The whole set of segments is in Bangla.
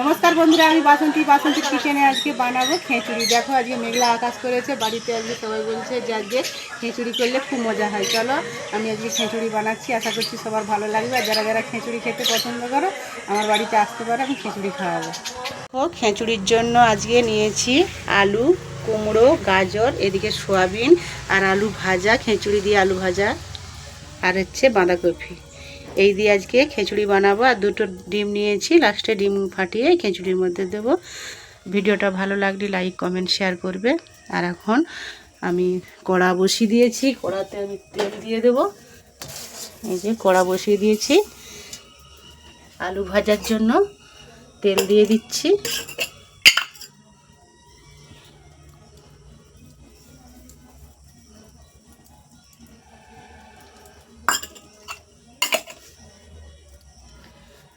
নমস্কার বন্ধুরা, আমি বাসন্তী বাসন্তী কিচেনে আজকে বানাবো খেঁচুড়ি। দেখো, আজকে মেঘলা আকাশ করেছে, বাড়িতে আজকে সবাই বলছে যে আজকে খেঁচুড়ি করলে খুব মজা হয়। চলো, আমি আজকে খেঁচুড়ি বানাচ্ছি, আশা করছি সবার ভালো লাগবে। আর যারা যারা খেঁচুড়ি খেতে পছন্দ করো, আমার বাড়িতে আসতে পারো, আমি খেঁচুড়ি খাওয়াবো। ও খেঁচুড়ির জন্য আজকে নিয়েছি আলু, কুমড়ো, গাজর, এদিকে সোয়াবিন আর আলু ভাজা, খেঁচুড়ি দিয়ে আলু ভাজা, আর হচ্ছে বাঁধাকপি। এই দিয়ে আজকে খিচুড়ি বানাবো। আর দুটো ডিম নিয়েছি লাস্টে ডিম ফাটিয়ে খিচুড়ির মধ্যে দেবো। ভিডিওটা ভালো লাগলে লাইক কমেন্ট শেয়ার করবে। আর এখন আমি কড়া বসিয়ে দিয়েছি। কড়াতে আমি তেল দিয়ে দেবো। এই যে কড়া বসিয়ে দিয়েছি। আলু ভাজার জন্য তেল দিয়ে দিচ্ছি।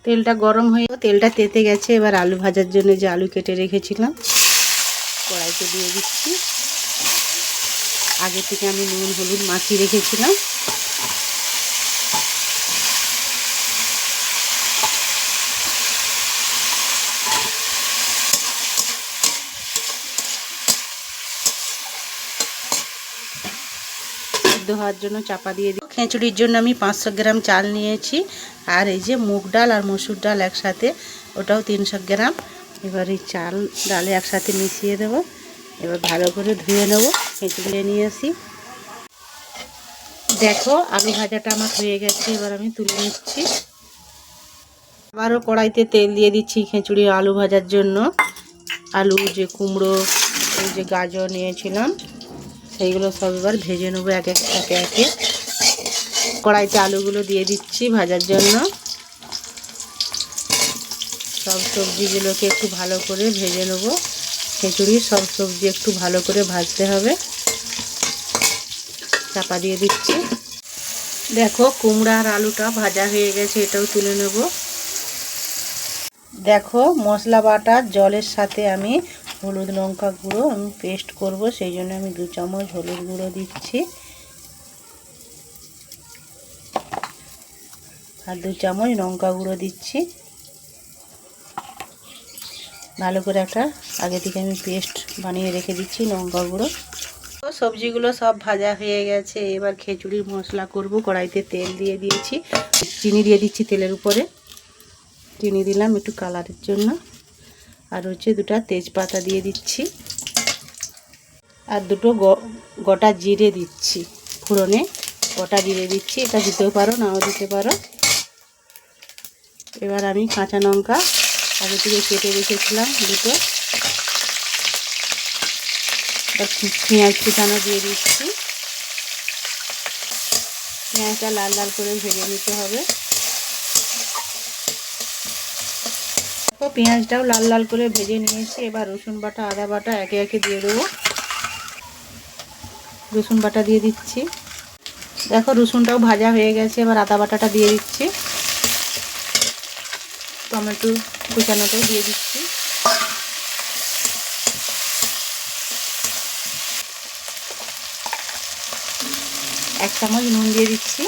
তেলটা গরম হয়ে তেলটা তেতে গেছে, এবার আলু ভাজার জন্য যে আলু কেটে রেখেছিলাম, কড়াইতে দিয়ে দিচ্ছি। আগে থেকে আমি নুন, হলুদ মাখিয়ে রেখেছিলাম। সিদ্ধ হওয়ার জন্য চাপা দিয়ে দিই। খিচুড়ির জন্য আমি পাঁচশো গ্রাম চাল নিয়েছি। আর এই যে মুগ ডাল আর মসুর ডাল একসাথে, ওটাও তিনশো গ্রাম। এবার এই চাল ডালে একসাথে মিশিয়ে দেব। এবার ভালো করে ধুয়ে নেব। খিচুড়ি নিয়ে আসি দেখো, আলু ভাজাটা আমার হয়ে গেছে। এবার আমি তুলে নিচ্ছি। আবারও কড়াইতে তেল দিয়ে দিচ্ছি খিচুড়ি আলু ভাজার জন্য। আলু, যে কুমড়ো, এই যে গাজর নিয়েছিলাম। সেইগুলো সব এবার ভেজে নেব এক এক, একে একে। কড়াইতে আলুগুলো দিয়ে দিচ্ছি ভাজার জন্য। সব সবজিগুলোকে একটু ভালো করে ভেজে নেব। খিচুড়ির সব সবজি একটু ভালো করে ভাজতে হবে। চাপা দিয়ে দিচ্ছি। দেখো কুমড়া আর আলুটা ভাজা হয়ে গেছে, এটাও তুলে নেব। দেখো মশলা বাটা জলের সাথে আমি হলুদ লঙ্কা গুঁড়ো আমি পেস্ট করব, সেই জন্য আমি দু চামচ হলুদ গুঁড়ো দিচ্ছি। আর দু চামচ লঙ্কা গুঁড়ো দিচ্ছি। ভালো করে একটা আগে থেকে আমি পেস্ট বানিয়ে রেখে দিচ্ছি লঙ্কা গুঁড়ো। সবজিগুলো সব ভাজা হয়ে গেছে, এবার খিচুড়ির মশলা করব, কড়াইতে তেল দিয়ে দিয়েছি। চিনি দিয়ে দিচ্ছি তেলের উপরে। চিনি দিলাম একটু কালারের জন্য। আর হচ্ছে দুটো তেজপাতা দিয়ে দিচ্ছি। আর দুটো গোটা জিরে দিচ্ছি। ফোড়নে গোটা জিরে দিচ্ছি, এটা দিতেও পারো, নাও দিতে পারো। এবার আমি কাঁচা লঙ্কা আগে থেকে কেটে রেখেছিলাম দুটো। পেঁয়াজ কুচানো দিয়ে দিচ্ছি। পেঁয়াজটা লাল লাল করে ভেজে নিতে হবে। পেঁয়াজটাও লাল লাল করে ভেজে নিয়েছি এবার রসুন বাটা, আদা বাটা একে একে দিয়ে দেবো। রসুন বাটা দিয়ে দিচ্ছি। দেখো রসুনটাও ভাজা হয়ে গেছে, এবার আদা বাটাটা দিয়ে দিচ্ছি। টমেটো কুচানোটাও দিয়ে দিচ্ছি। এক চামচ নুন দিয়ে দিচ্ছি,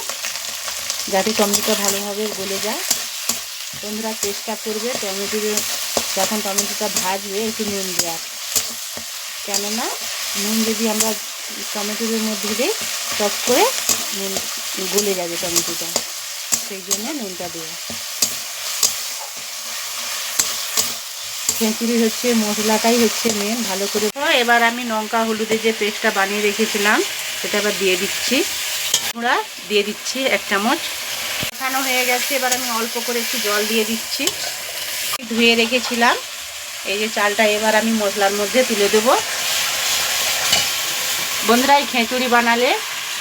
যাতে টমেটোটা ভালোভাবে গলে যায়। বন্ধুরা চেষ্টা করবে টমেটো যখন টমেটোটা ভাজবে, একটু নুন দেওয়ার। কেননা, নুন যদি আমরা টমেটোর মধ্যে দিই টক করে নুন গলে যাবে টমেটোটা, সেই জন্য নুনটা দেওয়া খিচুড়ি হচ্ছে, মশলাটাই হচ্ছে মেন ভালো করে এবার আমি লঙ্কা, হলুদের যে পেস্টটা বানিয়ে রেখেছিলাম, সেটা এবার দিয়ে দিচ্ছি। আমরা দিয়ে দিচ্ছি এক চামচ কষানো হয়ে গেছে। এবার আমি অল্প করে একটু জল দিয়ে দিচ্ছি। ধুয়ে রেখেছিলাম। এই যে চালটা এবার আমি মশলার মধ্যে তুলে দেব। বন্ধুরা, এই খেঁচুড়ি বানালে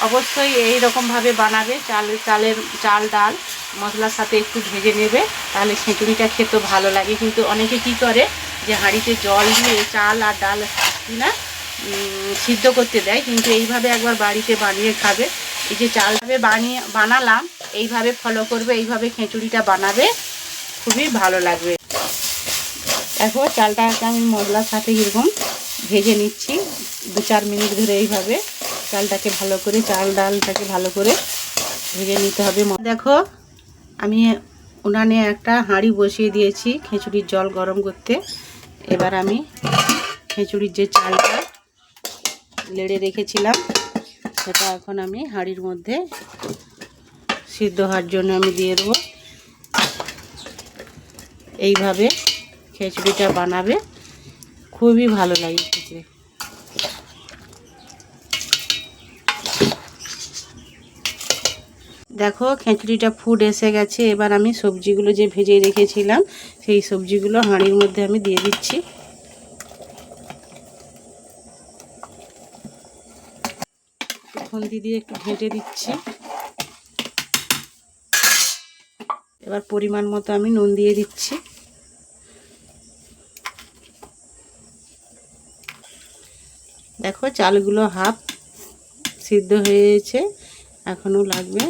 অবশ্যই এই রকমভাবে বানাবে। চাল, চালের চাল, ডাল মশলার সাথে একটু ভেজে নেবে, তাহলে খেঁচুড়িটা খেতে ভালো লাগে। কিন্তু অনেকে কি করে যে হাঁড়িতে জল দিয়ে চাল আর ডাল না সিদ্ধ করতে দেয়, কিন্তু এইভাবে একবার বাড়িতে বানিয়ে খাবে। এই যে চালভাবে বানিয়ে, বানালাম, এইভাবে ফলো করবে, এইভাবে খেঁচুড়িটা বানাবে, খুবই ভালো লাগবে। দেখো, চালটাকে আমি মশলার সাথে এরকম ভেজে নিচ্ছি, দু চার মিনিট ধরে এইভাবে চালটাকে ভালো করে, চাল ডালটাকে ভালো করে ভেজে নিতে হবে। দেখো, আমি উনানে একটা হাঁড়ি বসিয়ে দিয়েছি খিচুড়ির জল গরম করতে। এবার আমি খিচুড়ির যে চালটা, লেড়ে রেখেছিলাম সেটা এখন আমি হাঁড়ির মধ্যে সিদ্ধ হওয়ার জন্য আমি দিয়ে দেবো। এইভাবে খিচুড়িটা বানাবে। খুবই ভালো লাগে খেতে। দেখো, খিচুড়িটা ফুট এসে গেছে। এবার আমি সবজিগুলো যে ভেজে রেখেছিলাম, সেই সবজিগুলো হাঁড়ির মধ্যে আমি দিয়ে দিচ্ছি। খুন্তি দিয়ে একটু ভেজে দিচ্ছি। এবার পরিমাণ মতো আমি নুন দিয়ে দিচ্ছি। দেখো চালগুলো হাফ সিদ্ধ হয়েছে এখনও লাগবে।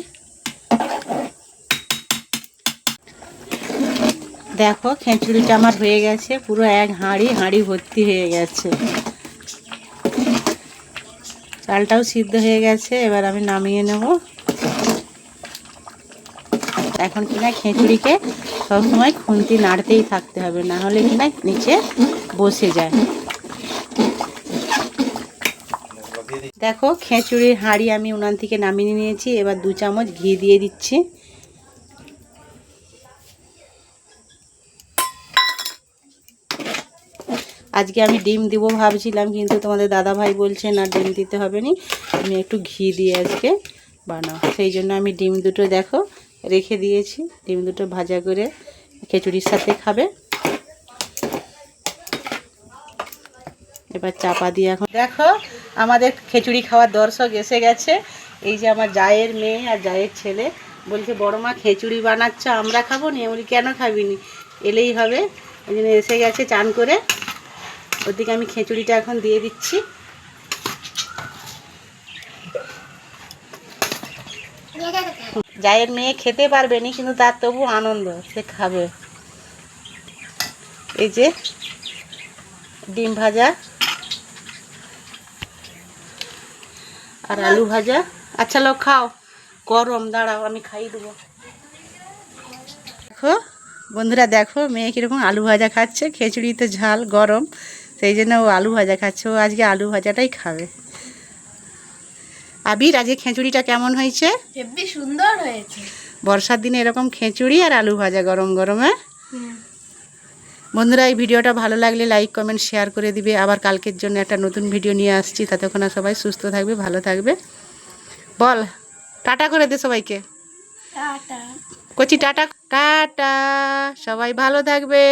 দেখো খিচুড়িটা আমার হয়ে গেছে, পুরো এক হাঁড়ি হাঁড়ি ভর্তি হয়ে গেছে। চালটাও সিদ্ধ হয়ে গেছে, এবার আমি নামিয়ে নেব। এখন কিনা খেঁচুড়িকে সবসময় খুন্তি নাড়তেই থাকতে হবে, না হলে কিনা নিচে বসে যায়। দেখো, খেঁচুড়ির হাঁড়ি আমি উনান থেকে নামিয়ে নিয়েছি, এবার দু চামচ ঘি দিয়ে দিচ্ছি। আজকে আমি ডিম দিব ভাবছিলাম, কিন্তু তোমাদের দাদা ভাই বলছে না, ডিম দিতে হবে না। আমি একটু ঘি দিয়ে আজকে বানাও সেই জন্য আমি ডিম দুটো দেখো, রেখে দিয়েছি। ডিম দুটো ভাজা করে খিচুড়ির সাথে খাবে। এবার চাপা দিয়ে এখন দেখো, আমাদের খিচুড়ি খাওয়ার দর্শক এসে গেছে। এই যে আমার জায়ের মেয়ে আর জায়ের ছেলে বলছে, বড় মা, খিচুড়ি বানাচ্ছ, আমরা খাব নি? বলি, কেন খাবি নি? এলেই হবে। ওই জন্য এসে গেছে চান করে। ওদিকে আমি খিচুড়িটা এখন দিয়ে দিচ্ছি। জায়ের মেয়ে খেতে পারবে না, কিন্তু তার তবু আনন্দ, সে খাবে। এই যে ডিম ভাজা আর আলু ভাজা। আচ্ছা লোক, খাও। গরম, দাঁড়াও, আমি খাইয়ে দেবো। দেখো, বন্ধুরা, দেখো, মেয়ে কীরকম আলু ভাজা খাচ্ছে। খিচুড়িতে ঝাল, গরম। সেই জন্য ও আলু ভাজা খাচ্ছে। ও আজকে আলু ভাজাটাই খাবে। আবির আজকে খিচুড়িটা কেমন হয়েছে? হেব্বি সুন্দর হয়েছে। বর্ষার দিনে এরকম খিচুড়ি আর আলু ভাজা গরম গরমে বন্ধুরা এই ভিডিওটা ভালো লাগলে লাইক কমেন্ট শেয়ার করে দিবে। আবার কালকের জন্য একটা নতুন ভিডিও নিয়ে আসছি। ততক্ষণ সবাই সুস্থ থাকবে ভালো থাকবে। বল টাটা করে দে সবাইকে। টাটা। কচি টাটা টাটা। সবাই ভালো থাকবে।